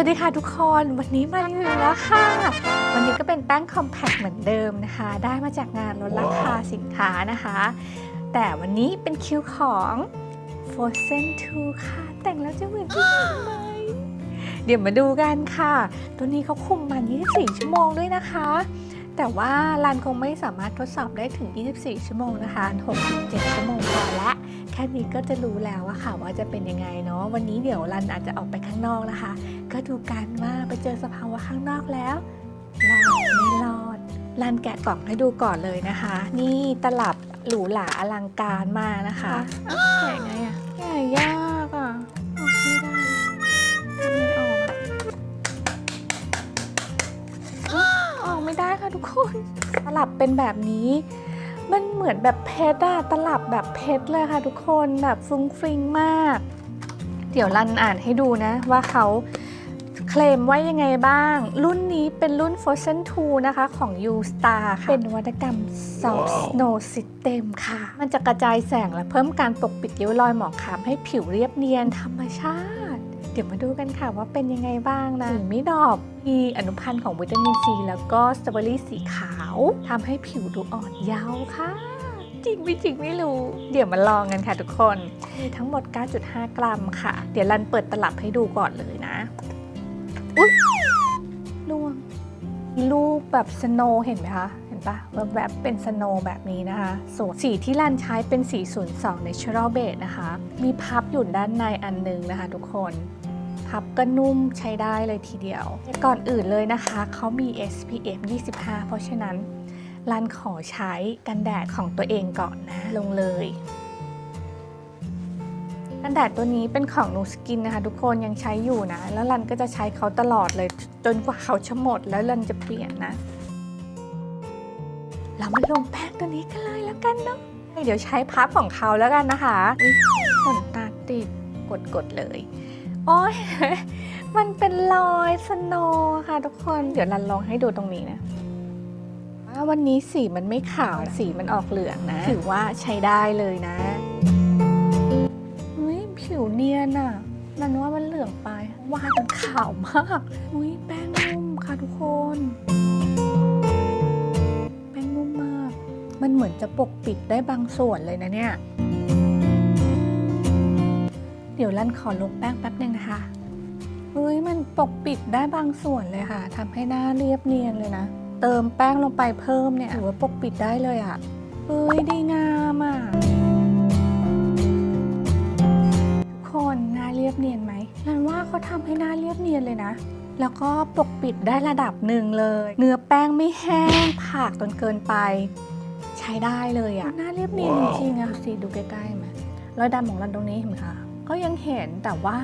วัสดีค่ะทุกคนวันนี้มารีวิวแล้วค่ะ วันนี้ก็เป็นแป้งคอมแพคเหมือนเดิมนะคะ ได้มาจากงานลดราคาสินค้านะคะ แต่วันนี้เป็นคิวของ Frozen 2 ค่ะ แต่งแล้วจะเหมือนที่ไหมเดี๋ยวมาดูกันค่ะ ตัวนี้เขาคุมมัน 24 ชั่วโมงด้วยนะคะ แต่ว่ารันคงไม่สามารถทดสอบได้ถึง 24 ชั่วโมงนะคะ 6-7 ชั่วโมงพอละแค่นี้ก็จะรู้แล้วอะค่ะว่าจะเป็นยังไงเนาะวันนี้เดี๋ยวรันอาจจะออกไปข้างนอกนะคะ ก็ดูกันว่าไปเจอสภาวะข้างนอกแล้วรอดไม่รอดรันแกะกล่องให้ดูก่อนเลยนะคะ นี่ตลับหรูหราอลังการมากนะคะอ้าวแกะไงอะแกะยากอะออกไม่ได้ไม่ออกอะอ้าวออกไม่ได้ค่ะทุกคน ตลับเป็นแบบนี้ มันเหมือนแบบเพชรอะตลับแบบเพชรเลยค่ะทุกคนแบบฟรุ้งฟริ้งมาก เดี๋ยวรันอ่านให้ดูนะว่าเขา เคลมว่ายังไงบ้าง รุ่นนี้เป็นรุ่น Frozen 2 นะคะของ U Star ค่ะ เป็นนวัตกรรม Soft Snow System ค่ะ มันจะกระจายแสงและเพิ่มการปกปิดริ้วรอยหมองคล้ำให้ผิวเรียบเนียนธรรมชาติ เดี๋ยวมาดูกันค่ะว่าเป็นยังไงบ้างนะสีไม่ดอกมีอนุพันธ์ของวิตามินซีแล้วก็สตรอเบอรี่สีขาวทำให้ผิวดูอ่อนเยาว์ค่ะจริงไม่จริงไม่รู้ เดี๋ยวมาลองกันค่ะทุกคน มีทั้งหมด 9.5 กรัมค่ะ เดี๋ยวรันเปิดตลับให้ดูก่อนเลยนะ อุ๊ยล่วงมีลูกแบบสโนเห็นไหมคะ เห็นปะแบบเป็นสโนแบบนี้นะคะส่วนสีที่รันใช้เป็นสี 02 Natural Base นะคะ มีพับอยู่ด้านในอันหนึงนะคะทุกคนพับก็นุ่มใช้ได้เลยทีเดียว ก่อนอื่นเลยนะคะเขามี SPF 25 เพราะฉะนั้นรันขอใช้กันแดดของตัวเองก่อนนะ ลงเลย กันแดดตัวนี้เป็นของนูสกินนะคะทุกคนยังใช้อยู่นะ แล้วรันก็จะใช้เขาตลอดเลย จนกว่าเขาจะหมดแล้วรันจะเปลี่ยนนะ เรามาลงแป้งตัวนี้กันเลยแล้วกันเนาะเดี๋ยวใช้พับของเขาแล้วกันนะคะขนตาติดกดกดๆเลย โอ้ยมันเป็นรอยสโนค่ะทุกคนเดี๋ยวรันลองให้ดูตรงนี้นะว่าวันนี้สีมันไม่ขาวสีมันออกเหลืองนะ ถือว่าใช้ได้เลยนะ วาดมันขาวมากอุ้ยแป้งนุ่มค่ะทุกคน แป้งนุ่มมาก มันเหมือนจะปกปิดได้บางส่วนเลยนะเนี่ย เดี๋ยวลั่นขอลบแป้งแป๊บหนึ่งนะคะเฮ้ยมันปกปิดได้บางส่วนเลยค่ะทำให้หน้าเรียบเนียนเลยนะ เติมแป้งลงไปเพิ่มเนี่ยถือว่าปกปิดได้เลยอะ่ะเฮ้ยดีงามอะ่ นันว่าเขาทำให้หน้าเรียบเนียนเลยนะ แล้วก็ปกปิดได้ระดับหนึ่งเลย เนื้อแป้งไม่แห้งผากจนเกินไป ใช้ได้เลยอะ่ะหน้าเรียบเนียนจริงๆอะสิดูใกล้ๆไหมรอยดำของรันตรงนี้เห็นไหมคะก็ยังเห็นแต่ว่า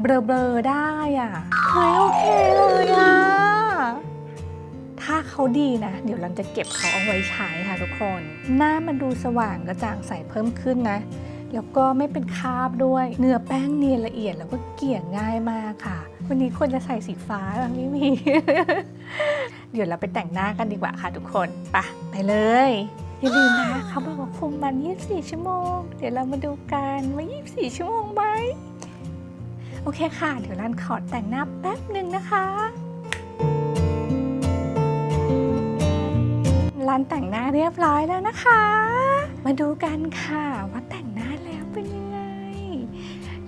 เบลอๆได้อะเฮ้ยโอเคเลยอะถ้าเขาดีนะ เดี๋ยวเราจะเก็บเขาเอาไว้ใช้ค่ะทุกคน หน้ามันดูสว่างกระจ่างใสเพิ่มขึ้นนะ แล้วก็ไม่เป็นคราบด้วย เนื้อแป้งเนียนละเอียดแล้วก็เกี่ยง่ายมากค่ะ วันนี้ควรจะใส่สีฟ้าแบบไม่มี เดี๋ยวเราไปแต่งหน้ากันดีกว่าค่ะทุกคนปะไปเลยอย่าลืมนะเขาบอกว่าคุมมัน 24 ชั่วโมง เดี๋ยวเรามาดูกันว่า 24 ชั่วโมงไหมโอเคค่ะ เดี๋ยวรันขอแต่งหน้าแป๊บหนึ่งนะคะร้านแต่งหน้าเรียบร้อยแล้วนะคะ มาดูกันค่ะว่า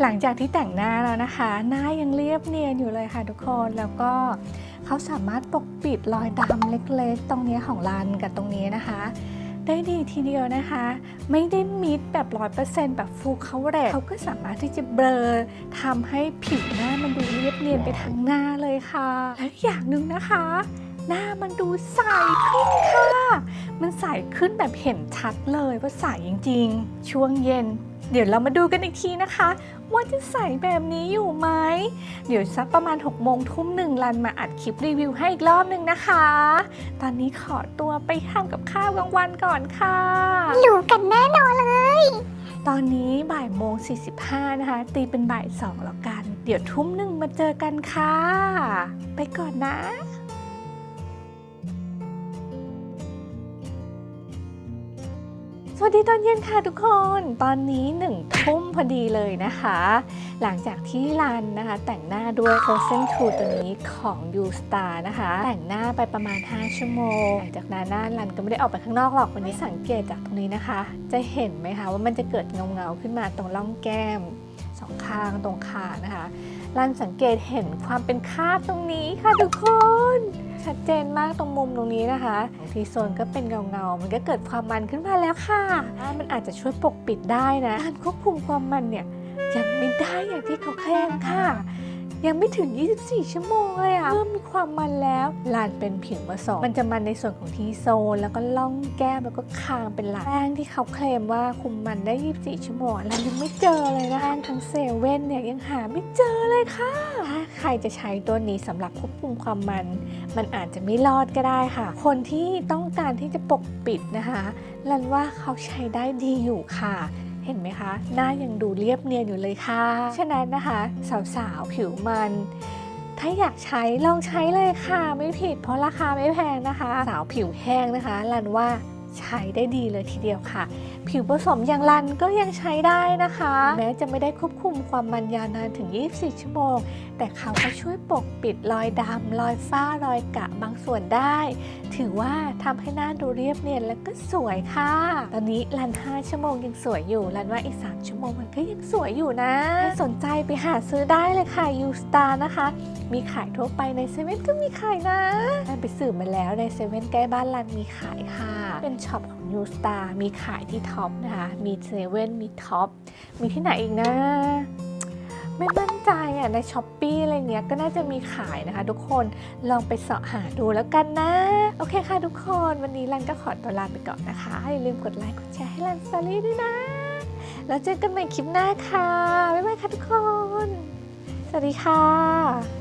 หลังจากที่แต่งหน้าแล้วนะคะ หน้ายังเรียบเนียนอยู่เลยค่ะทุกคนแล้วก็เขาสามารถปกปิดรอยดำเล็กๆ ตรงนี้ของรันกับตรงนี้นะคะ ได้ดีทีเดียวนะคะ ไม่ได้มิดแบบร้อยเปอร์เซ็นต์แบบฟูเขาแรกเขาก็สามารถที่จะเบลอทำให้ผิวหน้ามันดูเรียบเนียนไปทั้งหน้าเลยค่ะ และอีกอย่างหนึ่งนะคะหน้ามันดูใสขึ้นค่ะ มันใสขึ้นแบบเห็นชัดเลยว่าใสจริง ๆ ช่วงเย็น เดี๋ยวเรามาดูกันอีกทีนะคะ ว่าจะใสแบบนี้อยู่ไหม เดี๋ยวสักประมาณ6โมงทุ่มหนึ่งรันมาอัดคลิปรีวิวให้อีกรอบหนึ่งนะคะ ตอนนี้ขอตัวไปทำกับข้าวกลางวันก่อนค่ะรู้กันแน่นอนเลย ตอนนี้บ่ายโมง 45 นะคะ ตีเป็นบ่ายสองแล้วกัน เดี๋ยวทุ่มหนึ่งมาเจอกันค่ะ ไปก่อนนะ สวัสดีตอนเย็นค่ะทุกคน ตอนนี้หนึ่งทุ่มพอดีเลยนะคะ หลังจากที่รันนะคะ แต่งหน้าด้วย Frozen 2 ตัวนี้ของ You Star นะคะ แต่งหน้าไปประมาณ 5 ชั่วโมง หลังจากนั้นนะรันก็ไม่ได้ออกไปข้างนอกหรอกวันนี้สังเกตจากตรงนี้นะคะ จะเห็นไหมคะว่ามันจะเกิดเงาเงาๆขึ้นมาตรงร่องแก้มสองข้างตรงขานะคะรันสังเกตเห็นความเป็นคราบตรงนี้ค่ะทุกคน ชัดเจนมากตรงมุมตรงนี้นะคะบางทีโซนก็เป็นเงาๆ มันก็เกิดความมันขึ้นมาแล้วค่ะ มันอาจจะช่วยปกปิดได้นะ การควบคุมความมันเนี่ยยังไม่ได้อย่างที่เขาแคลมค่ะ ยังไม่ถึง 24 ชั่วโมงเลยอะเริ่มมีความมันแล้ว ลานเป็นผิวผสมมันจะมันในส่วนของทีโซน แล้วก็ล่องแก้มแล้วก็คางเป็นหลักแป้งที่เขาเคลมว่าคุมมันได้ 24 ชั่วโมงเรายังไม่เจอเลยนะแป้งทั้งเซเว่นเนี่ยยังหาไม่เจอเลยค่ะถ้าใครจะใช้ตัวนี้สำหรับควบคุมความมัน มันอาจจะไม่รอดก็ได้ค่ะ คนที่ต้องการที่จะปกปิดนะคะลันว่าเขาใช้ได้ดีอยู่ค่ะ ห็นไหมคะ หน้ายังดูเรียบเนียนอยู่เลยค่ะ ฉะนั้นนะคะสาวๆผิวมันถ้าอยากใช้ลองใช้เลยค่ะไม่ผิด เพราะราคาไม่แพงนะคะ สาวผิวแห้งนะคะ รันว่าใช้ได้ดีเลยทีเดียวค่ะ ผิวผสมอย่างรันก็ยังใช้ได้นะคะ แม้จะไม่ได้ควบคุมความมันยาวนานถึง 24 ชั่วโมง แต่เขาก็ช่วยปกปิดรอยดำรอยฝ้ารอยกะบางส่วนได้ ถือว่าทำให้หน้าดูเรียบเนียนแล้วก็สวยค่ะ ตอนนี้รัน 5 ชั่วโมงยังสวยอยู่รันว่าอีก 3 ชั่วโมงมันก็ยังสวยอยู่นะสนใจไปหาซื้อได้เลยค่ะ You Star นะคะ มีขายทั่วไปในเซเว่นก็มีขายนะไปสืบมาแล้วในเซเว่นใกล้บ้านรันมีขายค่ะ เป็นช็อปของ You Star มีขายที่ท็อปนะคะ มีเซเว่นมีท็อป มีที่ไหนอีกนะ ไม่มั่นใจอะในช้อปปีอะไรเงี้ยก็น่าจะมีขายนะคะทุกคน ลองไปเสาะหาดูแล้วกันนะ โอเคค่ะทุกคน วันนี้รันก็ขอตัวลาไปก่อนนะคะ อย่าลืมกดไลค์ กดแชร์ให้รันสตอรี่ด้วยนะ แล้วเจอกันใหม่คลิปหน้าค่ะ บ๊ายบายค่ะทุกคน สวัสดีค่ะ